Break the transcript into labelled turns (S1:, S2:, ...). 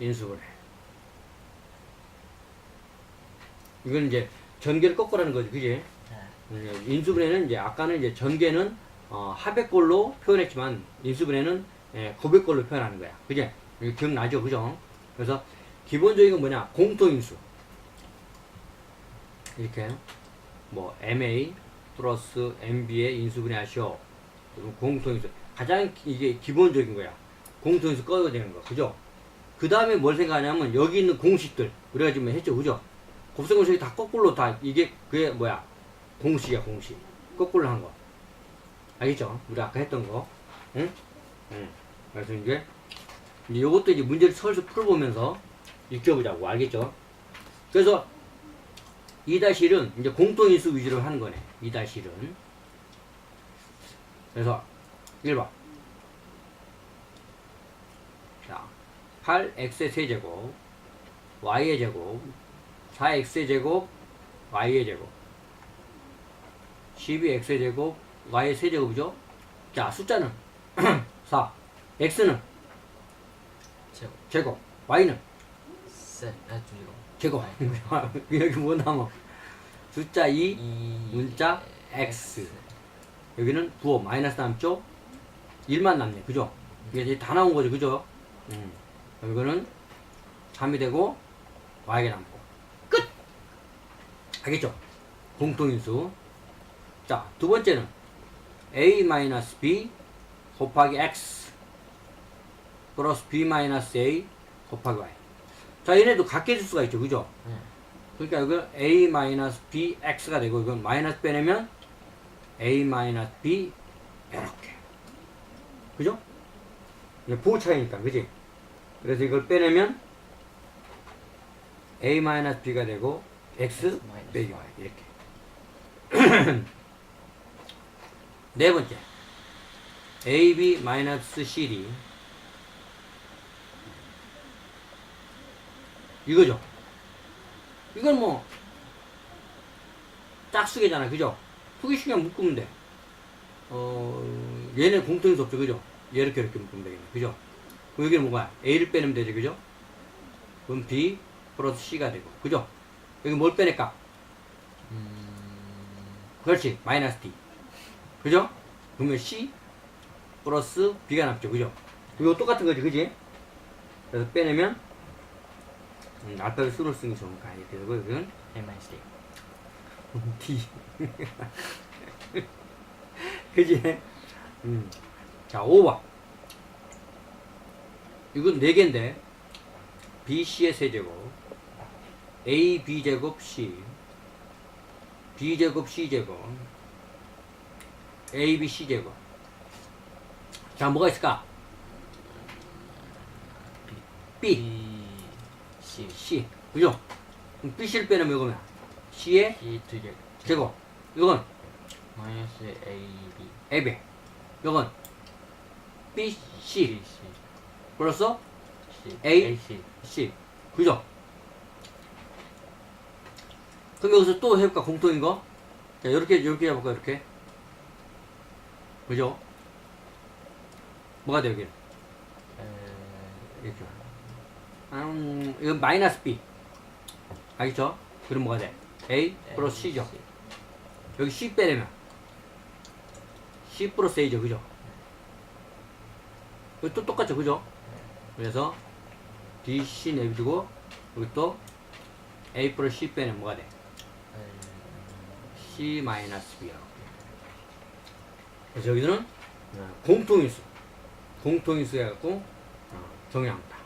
S1: 인수분해. 이건 이제 전개를 거꾸라는 거지, 그지?
S2: 네.
S1: 인수분해는 이제 아까는 이제 전개는 어, 합의꼴로 표현했지만 인수분해는 예, 고백꼴로 표현하는 거야. 그지? 기억나죠? 그죠? 그래서 기본적인 건 뭐냐? 공통인수. 이렇게 뭐 MA 플러스 MB의 인수분해 하시오. 그럼 공통인수. 가장 기- 이게 기본적인 거야. 공통인수 꺼야 되는 거. 그죠? 그 다음에 뭘 생각하냐면 여기 있는 공식들. 우리가 지금 했죠. 그죠? 곱셈 공식이 다 거꾸로 다 이게 그게 뭐야? 공식이야 공식. 거꾸로 한 거. 알겠죠? 우리 아까 했던 거. 응? 응. 그래서 이제 이제 요것도 이제 문제를 설수 풀어보면서 익혀보자고. 알겠죠? 그래서 2-1은 이제 공통인수 위주로 하는 거네. 2-1은. 그래서 1번. 자, 8x의 세제곱, y의 제곱, 4x의 제곱, y의 제곱, 12x의 제곱, y의 세제곱이죠? 자, 숫자는 4, x는
S2: 제곱.
S1: 제곱, y는
S2: 셋. 아.
S1: 제곱. 여기 뭐 남아? 숫자 2,
S2: 이.
S1: 문자 x. 여기는 부호 마이너스 남죠? 1만 남네. 그죠? 이게 다 나온 거죠. 그죠? 음. 이거는 3이 되고 y가 남고. 끝! 알겠죠? 공통인수. 자, 두 번째는 a 마이너스 b 곱하기 x 플러스 b 마이너스 a 곱하기 y. 자, 얘네도 같게 줄 수가 있죠. 그죠?
S2: 네.
S1: 그러니까 이거 a 마이너스 b x가 되고 이건 마이너스 빼내면 a 마이너스 b 이렇게 그죠? 이게 부호 차이니까 그지? 그래서 이걸 빼내면 a 마이너스 b가 되고 x 빼기
S2: Y.
S1: 이렇게 네 번째 ab 마이너스 cd 이거죠? 이건 뭐 짝수계잖아 그죠? 투기식이랑 묶으면 돼 어, 얘네 공통인수 없죠 그죠? 얘 이렇게 이렇게 묶으면 되겠네 그죠? 그럼 여기는 뭐가 A를 빼내면 되지 그죠? 그럼 B 플러스 C가 되고 그죠? 여기 뭘 빼낼까?
S2: 음.
S1: 그렇지 마이너스 D 그죠? 그러면 C 플러스 B가 남죠 그죠? 이거 똑같은 거지 그지? 그래서 빼내면 음, 알파벳 수를 쓰는 게 좋은 거 아니야 되고 이건
S2: D.
S1: D. 그지? 음. 자, 5번. 이건 4개인데, BC의 세제곱, A, B제곱, C, B제곱, C제곱, A, B, C제곱. 자, 뭐가 있을까? B,
S2: B. C.
S1: C. 그죠? 그럼 B, C를 빼내면 이거면 C의
S2: C 두 개.
S1: 제곱. 이건
S2: 마이너스 A B.
S1: AB. 이건 B, C.
S2: B C.
S1: 플러스. A.
S2: C.
S1: C. 그죠? 그럼 여기서 또 해볼까? 공통인 거? 자, 이렇게, 이렇게 해볼까? 이렇게. 그죠? 뭐가 돼, 여기는?
S2: 에.
S1: 이렇게. 음, 이건 마이너스 B. 알겠죠? 그럼 뭐가 돼? A 플러스 C죠? 여기 C 빼내면 C 플러스 A죠, 그죠? 여기 또 똑같죠, 그죠? 그래서 B, C 내비두고 여기 또 A 플러스 C 빼내면 뭐가 돼?
S2: 에.
S1: C 마이너스 B라고. 그래서 여기는 어, 공통인수, 공통인수 해갖고 어, 정의합니다.